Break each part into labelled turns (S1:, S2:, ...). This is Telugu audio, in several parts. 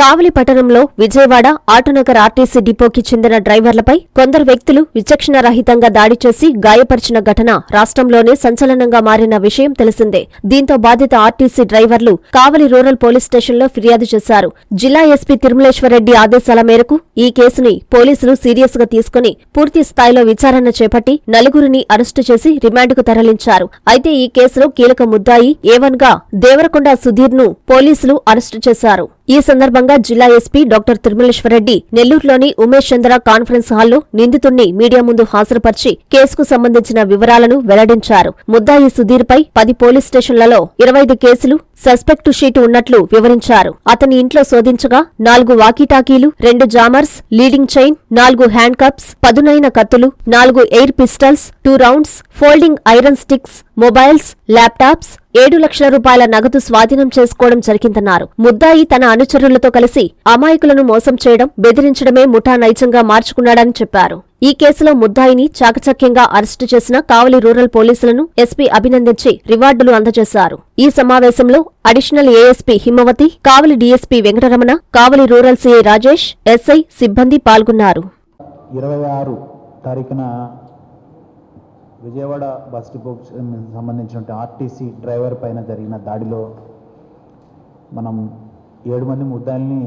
S1: కావలి పట్టణంలో విజయవాడ ఆటోనగర్ ఆర్టీసీ డిపోకి చెందిన డ్రైవర్లపై కొందరు వ్యక్తులు విచక్షణారహితంగా దాడి చేసి గాయపరిచిన ఘటన రాష్ట్రంలోనే సంచలనంగా మారిన విషయం తెలిసిందే. దీంతో బాధిత ఆర్టీసీ డ్రైవర్లు కావలి రూరల్ పోలీస్ స్టేషన్లో ఫిర్యాదు చేశారు. జిల్లా ఎస్పీ తిరుమలేశ్వరరెడ్డి ఆదేశాల మేరకు ఈ కేసుని పోలీసులు సీరియస్గా తీసుకుని పూర్తి స్థాయిలో విచారణ చేపట్టి నలుగురిని అరెస్టు చేసి రిమాండ్కు తరలించారు. అయితే ఈ కేసులో కీలక ముద్దాయి ఏవన్గా దేవరకొండ సుధీర్ను పోలీసులు అరెస్టు చేశారు. ఈ సందర్భంగా జిల్లా ఎస్పీ డాక్టర్ తిరుమలేశ్వరరెడ్డి నెల్లూరులోని ఉమేష్ చంద్ర కాన్ఫరెన్స్ హాల్లో నిందితుణ్ణి మీడియా ముందు హాజరుపరిచి కేసుకు సంబంధించిన వివరాలను వెల్లడించారు. ముద్దాయి సుధీర్ పై పది పోలీస్ స్టేషన్లలో ఇరవై ఐదు కేసులు సస్పెక్టు షీటు ఉన్నట్లు వివరించారు. అతని ఇంట్లో శోధించగా నాలుగు వాకీటాకీలు రెండు జామర్స్ లీడింగ్ చైన్ నాలుగు హ్యాండ్ కప్స్ పదునైన కత్తులు నాలుగు air pistols two rounds folding iron sticks mobiles laptops ఏడు లక్షల రూపాయల నగదు స్వాధీనం చేసుకోవడం జరిగిందన్నారు. ముద్దాయి తన అనుచరులతో కలిసి అమాయకులను మోసం చేయడం బెదిరించడమే ముఠా నైజంగా మార్చుకున్నాడని చెప్పారు. ఈ కేసులో ముద్దాయిని చాకచక్యంగా అరెస్టు చేసిన కావలి రూరల్ పోలీసులను ఎస్పీ అభినందించి రివార్డులు అందజేశారు. ఈ సమావేశంలో additional ASP Himavathi Kavali DSP Venkataramana Kavali rural CI Rajesh SI సిబ్బంది పాల్గొన్నారు.
S2: ఇరవై ఆరు తారీఖున విజయవాడ బస్ డిపో సంబంధించిన ఆర్టీసీ డ్రైవర్ పైన జరిగిన దాడిలో మనం ఏడు మంది ముద్దాయిల్ని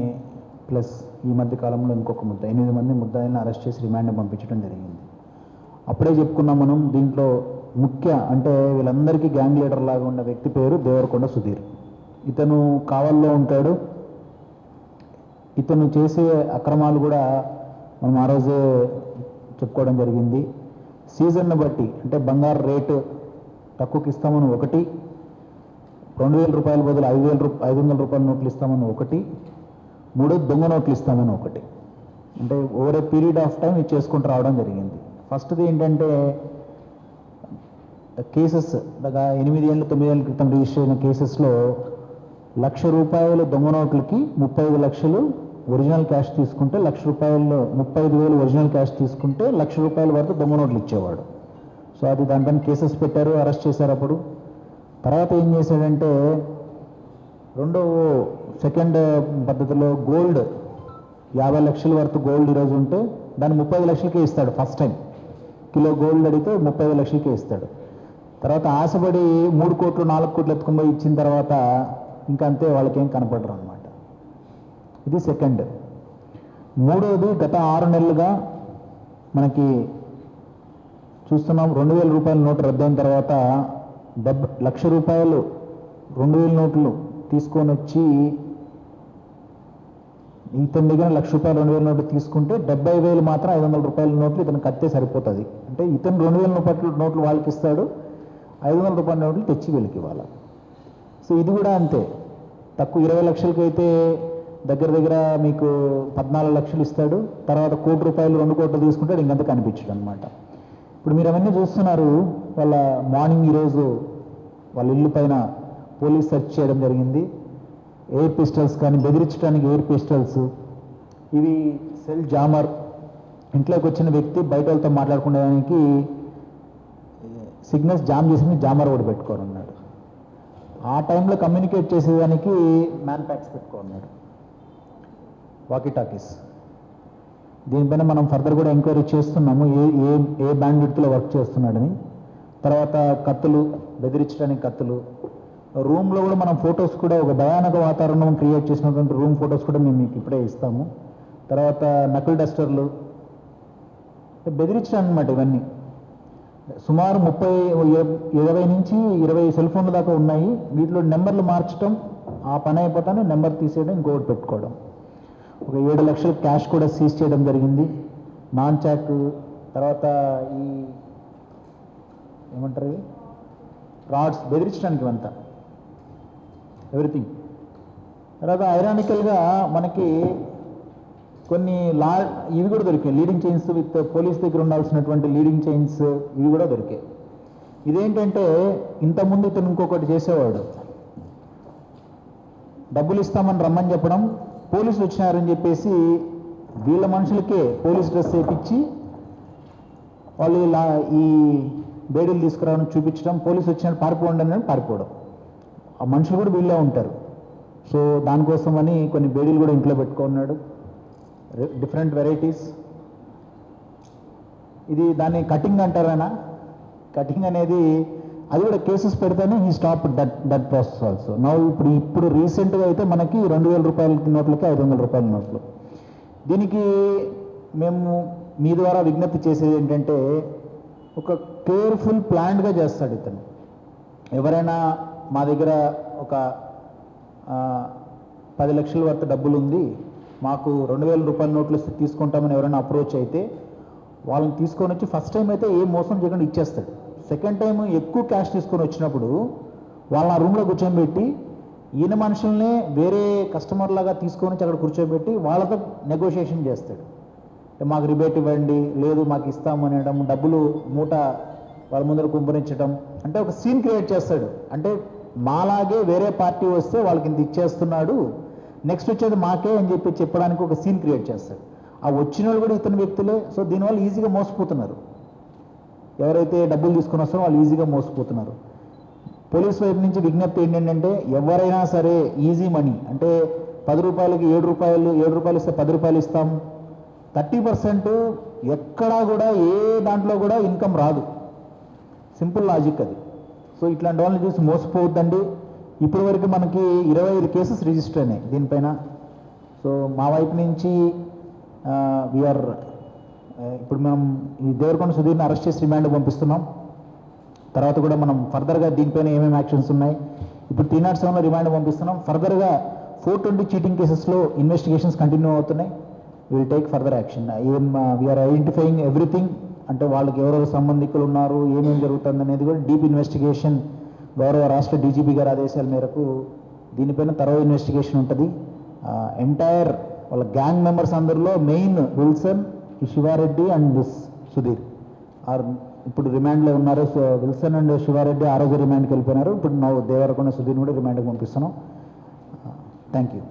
S2: ప్లస్ ఈ మధ్య కాలంలో ఇంకొక ముద్ద ఎనిమిది మంది ముద్దాయిల్ని అరెస్ట్ చేసి రిమాండ్ పంపించడం జరిగింది. అప్పుడే చెప్పుకున్నాం మనం దీంట్లో ముఖ్య అంటే వీళ్ళందరికీ గ్యాంగ్ లీడర్ లాగా ఉన్న వ్యక్తి పేరు దేవరకొండ సుధీర్. ఇతను కావల్లో ఉంటాడు. ఇతను చేసే అక్రమాలు కూడా మనం ఆ రోజే చెప్పుకోవడం జరిగింది. సీజన్ను బట్టి అంటే బంగారు రేటు తక్కువకి ఇస్తామని ఒకటి రెండు వేల రూపాయల బదులు ఐదు వేల రూప ఐదు వందల రూపాయల నోట్లు ఇస్తామని ఒకటి మూడో దొంగ నోట్లు ఇస్తామని ఒకటి. అంటే over a period of time ఇది చేసుకుంటూ రావడం జరిగింది. ఫస్ట్ది ఏంటంటే కేసెస్ ఎనిమిది ఏళ్ళు తొమ్మిది ఏళ్ళ క్రితం రిజిస్టర్ అయిన కేసెస్లో లక్ష రూపాయల దొంగ నోట్లకి ముప్పై ఐదు లక్షలు ఒరిజినల్ క్యాష్ తీసుకుంటే లక్ష రూపాయలు ముప్పై ఐదు వేలు ఒరిజినల్ క్యాష్ తీసుకుంటే లక్ష రూపాయల వరకు దొంగ నోట్లు ఇచ్చేవాడు. సో అది దానిపైన కేసెస్ పెట్టారు అరెస్ట్ చేశారు అప్పుడు. తర్వాత ఏం చేశాడంటే రెండో సెకండ్ పద్ధతిలో గోల్డ్ యాభై లక్షల వరకు గోల్డ్ ఈరోజు ఉంటే దాన్ని ముప్పై లక్షలకే ఇస్తాడు ఫస్ట్ టైం. కిలో గోల్డ్ అడిగితే ముప్పై ఐదు లక్షలకే ఇస్తాడు. తర్వాత ఆశపడి మూడు కోట్లు నాలుగు కోట్లు ఎత్తుకుపోయి ఇచ్చిన తర్వాత ఇంకా అంతే వాళ్ళకేం కనపడరు అనమాట ఇది సెకండ్ మూడవది గత ఆరు నెలలుగా మనకి చూస్తున్నాం రెండు వేల రూపాయల నోటు రద్దయిన తర్వాత డెబ్బ లక్ష రూపాయలు రెండు వేల నోట్లు తీసుకొని వచ్చి ఇతని దగ్గర లక్ష రూపాయలు రెండు వేల నోట్లు తీసుకుంటే డెబ్బై వేలు మాత్రం ఐదు వందల రూపాయల నోట్లు ఇతను కట్టే సరిపోతుంది. అంటే ఇతను రెండు వేల రూపాయల నోట్లు వాళ్ళకి ఇస్తాడు ఐదు వందల రూపాయల నోట్లు తెచ్చి వీళ్ళకి ఇవ్వాలి. సో ఇది కూడా అంతే. తక్కువ ఇరవై లక్షలకి అయితే దగ్గర దగ్గర మీకు పద్నాలుగు లక్షలు ఇస్తాడు. తర్వాత కోటి రూపాయలు రెండు కోట్లు తీసుకుంటాడు. ఇంకంత కనిపించడు అనమాట ఇప్పుడు మీరు అవన్నీ చూస్తున్నారు. వాళ్ళ మార్నింగ్ ఈరోజు వాళ్ళ ఇల్లు పైన పోలీస్ సెర్చ్ చేయడం జరిగింది. ఎయిర్ పిస్టల్స్ కానీ బెదిరించడానికి ఎయిర్ పిస్టల్స్. ఇవి సెల్ జామర్. ఇంట్లోకి వచ్చిన వ్యక్తి బయట వాళ్ళతో మాట్లాడుకునేదానికి సిగ్నల్స్ జామ్ చేసి జామర్ ఒకటి పెట్టుకోనున్నాడు ఆ టైంలో కమ్యూనికేట్ చేసేదానికి మ్యాన్ ప్యాక్స్ పెట్టుకోన్నాడు వాకీ టాకీస్ దీనిపైన మనం ఫర్దర్ కూడా ఎంక్వైరీ చేస్తున్నాము ఏ ఏ ఏ బ్యాండ్విడ్త్లో వర్క్ చేస్తున్నాడని. తర్వాత కత్తులు బెదిరించడానికి కత్తులు. రూమ్లో కూడా మనం ఫొటోస్ కూడా ఒక భయానక వాతావరణం క్రియేట్ చేసినటువంటి రూమ్ ఫొటోస్ కూడా మేము మీకు ఇప్పుడే ఇస్తాము. తర్వాత నకిల్ డస్టర్లు బెదిరించడం అనమాట ఇవన్నీ. సుమారు ముప్పై ఇరవై నుంచి ఇరవై సెల్ ఫోన్ల దాకా ఉన్నాయి. వీటిలో నెంబర్లు మార్చడం ఆ పని అయిపోతానే నెంబర్ తీసేయడం ఇంకొకటి పెట్టుకోవడం. ఒక ఏడు లక్షల క్యాష్ కూడా సీజ్ చేయడం జరిగింది. నాన్ చాక్ తర్వాత ఈ ఏమంటారు రాడ్స్ బెదిరించడానికి ఇవంతా. ఎవ్రీథింగ్. తర్వాత ఐరానికల్గా మనకి కొన్ని లా ఇవి కూడా దొరికాయి. లీడింగ్ చైన్స్ విత్ పోలీస్ దగ్గర ఉండాల్సినటువంటి లీడింగ్ చైన్స్ ఇవి కూడా దొరికాయి. ఇదేంటంటే ఇంతకుముందు ఇతను ఇంకొకటి చేసేవాడు. డబ్బులు ఇస్తామని రమ్మని చెప్పడం పోలీసులు వచ్చినారని చెప్పేసి వీళ్ళ మనుషులకే పోలీస్ డ్రెస్ వేయించి వాళ్ళు ఇలా ఈ బేడీలు తీసుకురావడం చూపించడం పోలీసు వచ్చిన పారిపోండి అని పారిపోవడం. ఆ మనుషులు కూడా వీళ్ళే ఉంటారు. సో దానికోసం అని కొన్ని బేడీలు కూడా ఇంట్లో పెట్టుకున్నాడు. Different varieties. ఇది దాన్ని కటింగ్ అంటారానా కటింగ్ అనేది అది కూడా కేసెస్ పెడితేనే ఈ stop that that process also నా ఇప్పుడు ఇప్పుడు రీసెంట్గా అయితే మనకి రెండు వేల రూపాయల నోట్లకి ఐదు వందల రూపాయల నోట్లు. దీనికి మేము మీ ద్వారా విజ్ఞప్తి చేసేది ఏంటంటే ఒక కేర్ఫుల్ ప్లాన్డ్గా చేస్తాడు ఇతను. ఎవరైనా మా దగ్గర ఒక పది లక్షల వరకు డబ్బులు ఉంది మాకు రెండు వేల రూపాయల నోట్లు తీసుకుంటామని ఎవరైనా అప్రోచ్ అయితే వాళ్ళని తీసుకొని వచ్చి ఫస్ట్ టైం అయితే ఏ మోసం చేయకుండా ఇచ్చేస్తాడు. సెకండ్ టైం ఎక్కువ క్యాష్ తీసుకొని వచ్చినప్పుడు వాళ్ళ రూమ్లో కూర్చోబెట్టి ఈయన మనుషుల్నే వేరే కస్టమర్ లాగా తీసుకొని అక్కడ కూర్చోబెట్టి వాళ్ళతో నెగోషియేషన్ చేస్తాడు. మాకు రిబేట్ ఇవ్వండి లేదు మాకు ఇస్తాము అనడం డబ్బులు మూట వాళ్ళ ముందర కుంపరించడం అంటే ఒక సీన్ క్రియేట్ చేస్తాడు. అంటే మాలాగే వేరే పార్టీ వస్తే వాళ్ళకి ఇంత ఇచ్చేస్తున్నాడు నెక్స్ట్ వచ్చేది మాకే అని చెప్పి చెప్పడానికి ఒక సీన్ క్రియేట్ చేస్తాడు. ఆ వచ్చిన వాళ్ళు కూడా ఇతని వ్యక్తులే. సో దీనివల్ల ఈజీగా మోసపోతున్నారు. ఎవరైతే డబ్బులు తీసుకుని వస్తారో వాళ్ళు ఈజీగా మోసపోతున్నారు. పోలీస్ వైపు నుంచి విజ్ఞప్తి ఏంటంటే ఎవరైనా సరే ఈజీ మనీ అంటే పది రూపాయలకి ఏడు రూపాయలు ఏడు రూపాయలు ఇస్తే పది రూపాయలు ఇస్తాం. థర్టీ పర్సెంట్ ఎక్కడా కూడా ఏ దాంట్లో కూడా ఇన్కమ్ రాదు. సింపుల్ లాజిక్ అది. సో ఇట్లాంటి వాళ్ళని చూసి మోసపోవద్దండి. ఇప్పటి వరకు మనకి ఇరవై ఐదు కేసెస్ రిజిస్టర్ అయినాయి దీనిపైన. సో మా వైపు నుంచి వీఆర్ ఇప్పుడు మనం ఈ దేవరకొండ సుధీర్ని అరెస్ట్ చేసి రిమాండ్ పంపిస్తున్నాం. తర్వాత కూడా మనం ఫర్దర్గా దీనిపైన ఏమేమి యాక్షన్స్ ఉన్నాయి ఇప్పుడు త్రీ నాట్ సెవెన్లో రిమాండ్ పంపిస్తున్నాం. ఫర్దర్గా ఫోర్ ట్వంటీ చీటింగ్ కేసెస్లో ఇన్వెస్టిగేషన్స్ కంటిన్యూ అవుతున్నాయి. Will take further action um we are identifying everything అంటే వాళ్ళకి ఎవరెవరు సంబంధికులు ఉన్నారు ఏమేమి జరుగుతుంది అనేది కూడా డీప్ ఇన్వెస్టిగేషన్ గౌరవ రాష్ట్ర డీజీపీ గారి ఆదేశాల మేరకు దీనిపైన తరవ ఇన్వెస్టిగేషన్ ఉంటుంది. ఎంటైర్ వాళ్ళ గ్యాంగ్ మెంబర్స్ అందరిలో main Wilson Sivareddy and this Sudheer. Are ఇప్పుడు రిమాండ్లో ఉన్నారు. సో విల్సన్ అండ్ శివారెడ్డి ఆ రోజు రిమాండ్కి వెళ్ళిపోయినారు. ఇప్పుడు నా దేవరకొండ సుధీర్ని కూడా రిమాండ్కి పంపిస్తున్నాం. Thank you